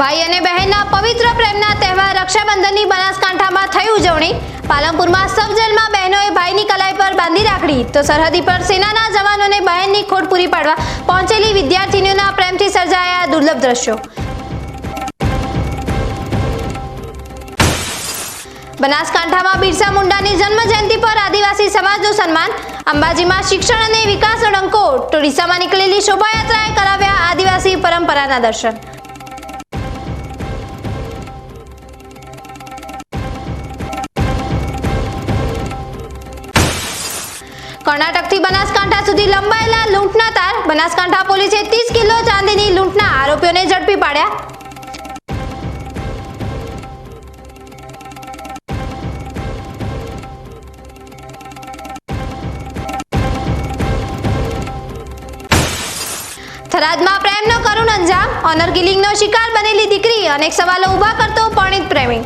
ભાઈ અને બહેનના પવિત્ર પ્રેમના તહેવાર રક્ષાબંધનની બનાસકાંઠામાં થઈ ઉજવણી. પાલનપુરમાં સબજેલમાં બહેનોએ ભાઈની કલાઈ પર બાંધી રાખડી. તો સરહદી પર સેનાના જવાનોને બહેનની ખોટ પૂરી પાડવા પહોંચેલી વિદ્યાર્થીનીઓના પ્રેમથી સર્જાયા દુર્લભ દ્રશ્યો. બનાસકાંઠામાં બિરસા મુંડાની જન્મ જયંતિ પર આદિવાસી સમાજનું સન્માન. અંબાજીમાં શિક્ષણ અને વિકાસ અડંકો તો ડીસામાં નીકળેલી શોભાયાત્રાએ કરાવ્યા આદિવાસી પરંપરાના દર્શન. કર્ણાટકથી બનાસકાંઠા સુધી લંબાયેલા લૂંટના તાર. બનાસકાંઠા પોલીસે 30 કિલો ચાંદીની લૂંટના આરોપીઓને ઝડપી પાડ્યા. થરાદમાં પ્રેમનો કરુણ અંજામ. ઓનર કિલિંગનો શિકાર બનેલી દીકરી. અનેક સવાલો ઊભા કરતો પરણિત પ્રેમી.